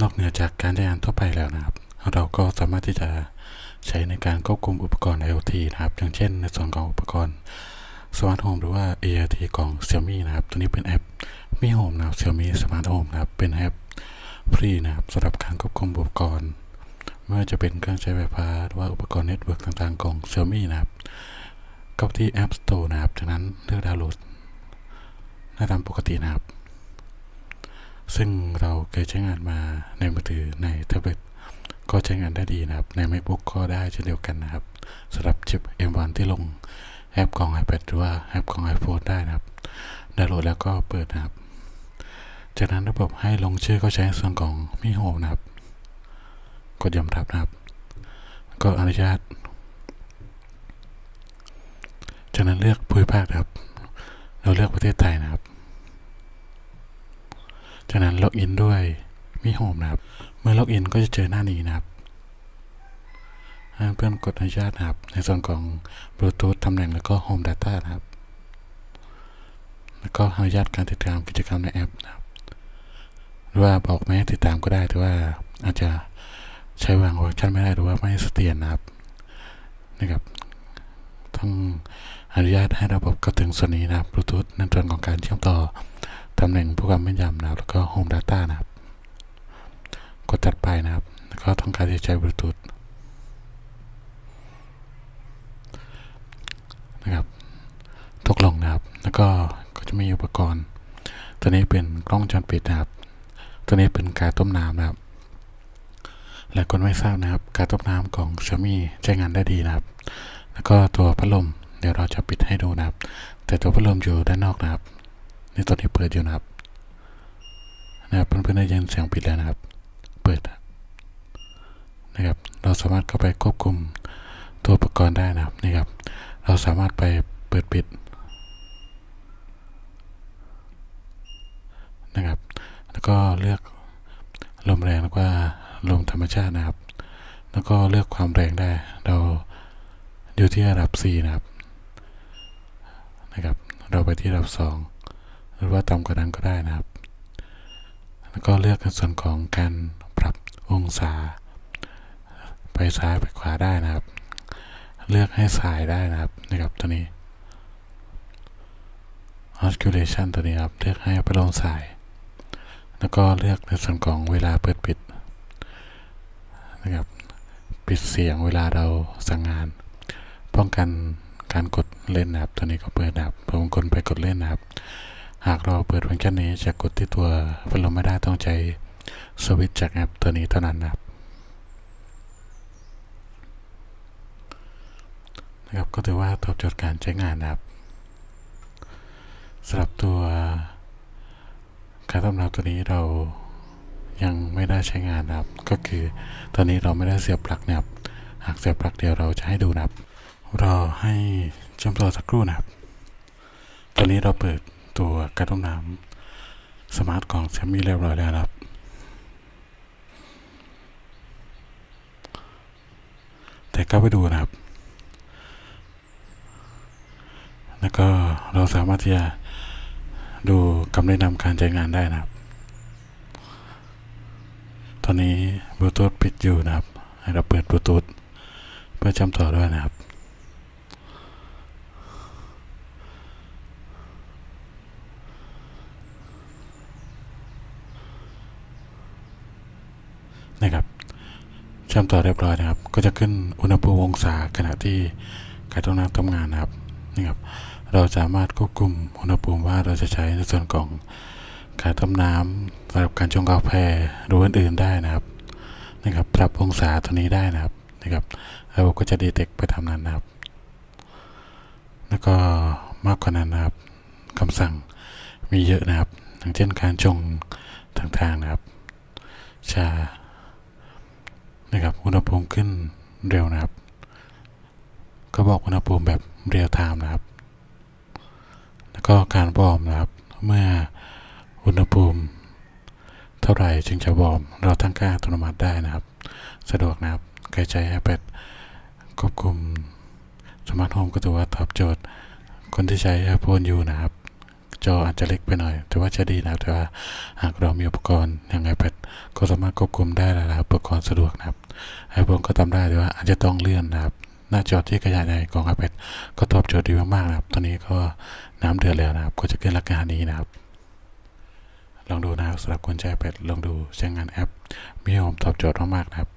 นอกเหนือจากการใช้งานทั่วไปแล้วนะครับ เราก็สามารถที่จะใช้ในการควบคุมอุปกรณ์ IoT นะครับ อย่างเช่น ในส่วนของอุปกรณ์ Smart Home หรือว่า AIoT ของ Xiaomi นะครับ ตัวนี้เป็นแอป Mi Home นะครับ Xiaomi Smart Home นะครับ เป็นแอปฟรีนะครับสำหรับการควบคุมอุปกรณ์ไม่ว่าจะเป็นเครื่องใช้ไฟฟ้าหรือว่าอุปกรณ์เน็ตเวิร์กต่างๆของ Xiaomi นะครับเข้าที่ App Store นะครับจากนั้นเลือกดาวน์โหลดได้ตามปกตินะครับ ซึ่งเราเคยใช้งานมาในมือถือในแท็บเล็ตก็ใช้งานได้ดีนะครับ ใน MacBook ก็ได้เช่นเดียวกันนะครับสำหรับชิป M1 ที่ลงแอปของ iPad หรือว่าแอปของ iPhone ได้นะครับดาวน์โหลดแล้วก็เปิดนะครับ จากนั้นระบบให้ลงชื่อเข้าใช้ส่วนของมิโฮมนะครับ กดยอมรับนะครับ ก็อนุญาต จากนั้นเลือกภูมิภาคครับ เราเลือกประเทศไทยนะครับ จากนั้นล็อกอินด้วยมิโฮมนะครับ เมื่อล็อกอินก็จะเจอหน้านี้นะครับเพื่อนกดอนุญาตนะครับ ในส่วนของบลูทูธตำแหน่งแล้วก็ Home Data นะครับ แล้วก็อนุญาตการติดตามกิจกรรมในแอปนะครับ หรือว่าบอกไม่ให้ติดตามก็ได้ แต่ว่าอาจจะใช้วางเวอร์ชันไม่ได้หรือว่าไม่เสถียรนะครับนะครับต้องอนุญาตให้ระบบเข้าถึงส่วนนี้นะครับบลูทูธในส่วนของการเชื่อมต่อ ตำแหน่งผู้ความแม่นยำนะครับ แล้วก็ Home Data นะครับ กดตัดไปนะครับ แล้วก็ต้องการที่จะใช้บลูทูธนะครับ ตกลงนะครับ แล้วก็ก็จะมีอุปกรณ์ ตัวนี้เป็นกล้องจรปิดนะครับ ตัวนี้เป็นกาต้มน้ำนะครับ หลายคนไม่ทราบนะครับ การต้มน้ำของ Xiaomi ใช้งานได้ดีนะครับ แล้วก็ตัวพัดลมเดี๋ยวเราจะปิดให้ดูนะครับ แต่ตัวพัดลมอยู่ด้านนอกนะครับ นี่ตัวนี้เปิดอยู่นะครับนะครับเพื่อนๆได้ยินเสียงปิดแล้วนะครับ เปิดนะครับ เราสามารถเข้าไปควบคุมตัวอุปกรณ์ได้นะครับนี่ครับ เราสามารถไปเปิดปิดนะครับ แล้วก็เลือกลมแรงแล้วก็ลมธรรมชาตินะครับ แล้วก็เลือกความแรงได้ เราอยู่ที่ระดับ 4 นะครับนะครับ เราไปที่ระดับ 2 หรือว่าต่ำกว่านั้นก็ได้นะครับ แล้วก็เลือกในส่วนของการปรับองศา ไปซ้ายไปขวาได้นะครับ เลือกให้สายได้นะครับนะครับตัวนี้ oscillation ตัวนี้ครับ เลือกให้ไปลงสาย แล้วก็เลือกในส่วนของเวลาเปิดปิดนะครับ ปิดเสียงเวลาเราสั่งงาน ป้องกันการกดเล่นนะครับ ตัวนี้ก็เปิดนะครับผมกดไปกดเล่นนะครับ หากเราเปิดฟังก์ชันนี้จะกดที่ตัวพัดลมไม่ได้ต้องใช้สวิตช์จากแอปตัวนี้เท่านั้นนะครับนะครับก็ถือว่าตอบโจทย์การใช้งานนะครับสำหรับตัวการต้มน้ำตัวนี้เรายังไม่ได้ใช้งานนะครับ ก็คือตอนนี้เราไม่ได้เสียบปลั๊กนะครับ หากเสียบปลั๊กเดียวเราจะให้ดูนะครับรอให้เชื่มต่อสักครู่นะครับ ตอนนี้เราเปิด ตัวการต้มน้ำสมาร์ทของ Xiaomi เรียบร้อยแล้วนะครับ แต่ก็ไปดูนะครับ แล้วก็เราสามารถที่จะดูคำแนะนำการใช้งานได้นะครับ ตอนนี้บลูทูธปิดอยู่นะครับ ให้เราเปิดบลูทูธเพื่อเชื่อมต่อด้วยนะครับ นะครับเชื่อมต่อเรียบร้อยนะครับ ก็จะขึ้นอุณหภูมิองศาขณะที่การต้มน้ำทำงานนะครับนี่ครับ เราสามารถควบคุมอุณหภูมิว่าเราจะใช้ในส่วนของการต้มน้ำสำหรับการชงกาแฟหรืออื่นๆได้นะครับนะครับ ปรับองศาตัวนี้ได้นะครับนะครับระบบก็จะดีเทคไปทำนั้นนะครับ แล้วก็มากกว่านั้นนะครับคำสั่งมีเยอะนะครับอย่างเช่นการชงต่างๆนะครับชา นะครับ อุณหภูมิขึ้นเร็วนะครับ ก็บอกอุณหภูมิแบบเรียลไทม์นะครับ แล้วก็การวอร์มนะครับ เมื่ออุณหภูมิ เท่าไหร่จึงจะวอร์ม เราตั้งค่าอัตโนมัติได้นะครับ สะดวกนะครับใครใช้ iPad ควบคุมสมาร์ทโฮมก็ถือว่าตอบโจทย์คนที่ใช้ iPhone อยู่นะครับ จออาจจะเล็กไปหน่อย แต่ว่าจะดีนะครับแต่ว่าหากเรามีอุปกรณ์อย่าง iPad ก็สามารถควบคุมได้หลายๆอุปกรณ์สะดวกนะครับไอโฟนก็ทำได้แต่ว่าอาจจะต้องเลื่อนนะครับ หน้าจอที่ขยายใหญ่ของ iPad ก็ตอบโจทย์ดีมากๆนะครับ ตอนนี้ก็น้ำเดือดแล้วนะครับ ก็จะเกินราคานี้นะครับ ลองดูนะครับสำหรับคนใช้ iPad ลองดูใช้งานแอปมีผมตอบโจทย์มากๆนะครับ